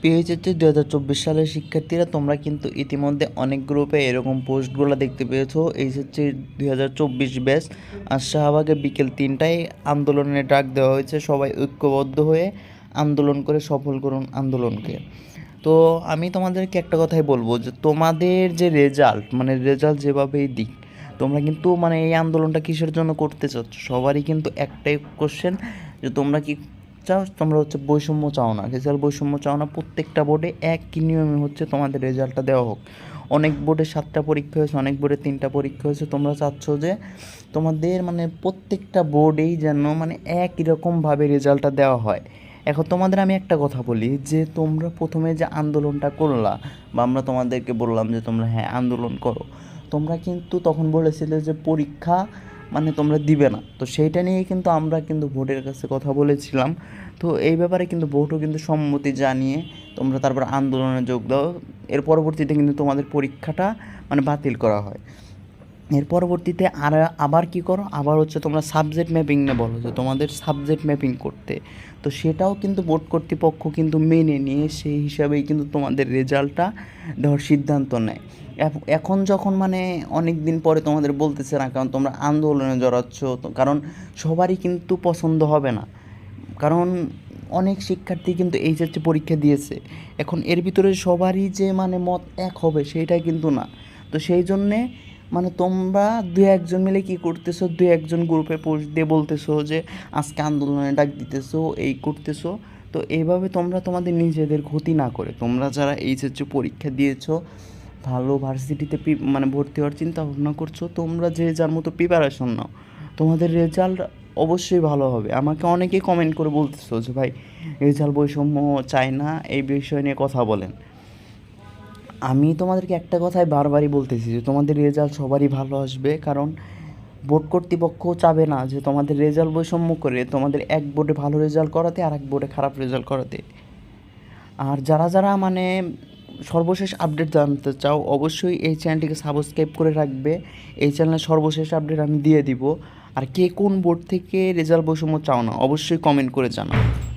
পিএইচএসসি দু হাজার চব্বিশ সালের শিক্ষার্থীরা তোমরা কিন্তু ইতিমধ্যে অনেক গ্রুপে এরকম পোস্টগুলো দেখতে পেয়েছ। এইচএসসি দুই হাজার চব্বিশ ব্যাচ আর শাহবাগে বিকেল তিনটায় আন্দোলনের ডাক দেওয়া হয়েছে। সবাই ঐক্যবদ্ধ হয়ে আন্দোলন করে সফল করুন আন্দোলনকে। তো আমি তোমাদেরকে একটা কথাই বলব যে, তোমাদের যে রেজাল্ট মানে রেজাল্ট যেভাবেই দিক, তোমরা কিন্তু মানে এই আন্দোলনটা কিসের জন্য করতে চাচ্ছ? সবারই কিন্তু একটাই কোশ্চেন যে, তোমরা কি চাও তোমরা হচ্ছে বৈষম্য চাও না। রেজাল্ট বৈষম্য চাও না, প্রত্যেকটা বোর্ডে একই নিয়মে হচ্ছে তোমাদের রেজাল্টটা দেওয়া হোক। অনেক বোর্ডে সাতটা পরীক্ষা হয়েছে, অনেক বোর্ডে তিনটা পরীক্ষা হয়েছে। তোমরা চাচ্ছ যে তোমাদের মানে প্রত্যেকটা বোর্ডেই যেন মানে একই রকমভাবে রেজাল্টটা দেওয়া হয়। এখন তোমাদের আমি একটা কথা বলি, যে তোমরা প্রথমে যে আন্দোলনটা করলা, বা আমরা তোমাদেরকে বললাম যে তোমরা হ্যাঁ আন্দোলন করো, তোমরা কিন্তু তখন বলেছিলে যে পরীক্ষা মানে তোমরা দিবে না। তো সেইটা নিয়ে কিন্তু আমরা কিন্তু ভোটের কাছে কথা বলেছিলাম। তো এই ব্যাপারে কিন্তু ভোটও কিন্তু সম্মতি জানিয়ে তোমরা তারপর আন্দোলনে যোগ দাও। এর পরবর্তীতে কিন্তু তোমাদের পরীক্ষাটা মানে বাতিল করা হয়। এর পরবর্তীতে আর আবার কি করো? আবার হচ্ছে তোমরা সাবজেক্ট ম্যাপিং নিয়ে বলো যে তোমাদের সাবজেক্ট ম্যাপিং করতে। তো সেটাও কিন্তু বোর্ড কর্তৃপক্ষ কিন্তু মেনে নিয়ে সেই হিসাবেই কিন্তু তোমাদের রেজাল্টটা ধর সিদ্ধান্ত নেয়। এখন যখন মানে অনেক দিন পরে তোমাদের বলতেছে না, কারণ তোমরা আন্দোলনে জড়াচ্ছ কারণ সবারই কিন্তু পছন্দ হবে না। কারণ অনেক শিক্ষার্থী কিন্তু এইচএসসি পরীক্ষা দিয়েছে। এখন এর ভিতরে সবারই যে মানে মত এক হবে সেইটা কিন্তু না। তো সেই জন্যে মানে তোমরা দু একজন মিলে কি করতেছো? দু একজন গ্রুপে পোস্ট দিয়ে বলতেছো যে, আজকে আন্দোলনে ডাক দিতেছো, এই করতেছো। তো এইভাবে তোমরা তোমাদের নিজেদের ক্ষতি না করে। তোমরা যারা এইচএসসি পরীক্ষা দিয়েছ, ভালো ভার্সিটিতে মানে ভর্তি হওয়ার চিন্তা ভাবনা করছ, তোমরা যে যার মতো প্রিপারেশন নাও, তোমাদের রেজাল্ট অবশ্যই ভালো হবে। আমাকে অনেকেই কমেন্ট করে বলতেছো যে, ভাই রেজাল্ট বৈষম্য চায় না, এই বিষয় নিয়ে কথা বলেন। আমি তোমাদেরকে একটা কথাই বারবারই বলতেছি যে তোমাদের রেজাল্ট সবারই ভালো আসবে, কারণ বোর্ড কর্তৃপক্ষ চাবে না যে তোমাদের রেজাল্ট বৈষম্য করে তোমাদের এক বোর্ডে ভালো রেজাল্ট করাতে আর এক বোর্ডে খারাপ রেজাল্ট করাতে। আর যারা যারা মানে সর্বশেষ আপডেট জানতে চাও, অবশ্যই এই চ্যানেলটিকে সাবস্ক্রাইব করে রাখবে। এই চ্যানেলের সর্বশেষ আপডেট আমি দিয়ে দিব। আর কে কোন বোর্ড থেকে রেজাল্ট বৈষম্য চাও না, অবশ্যই কমেন্ট করে জানাও।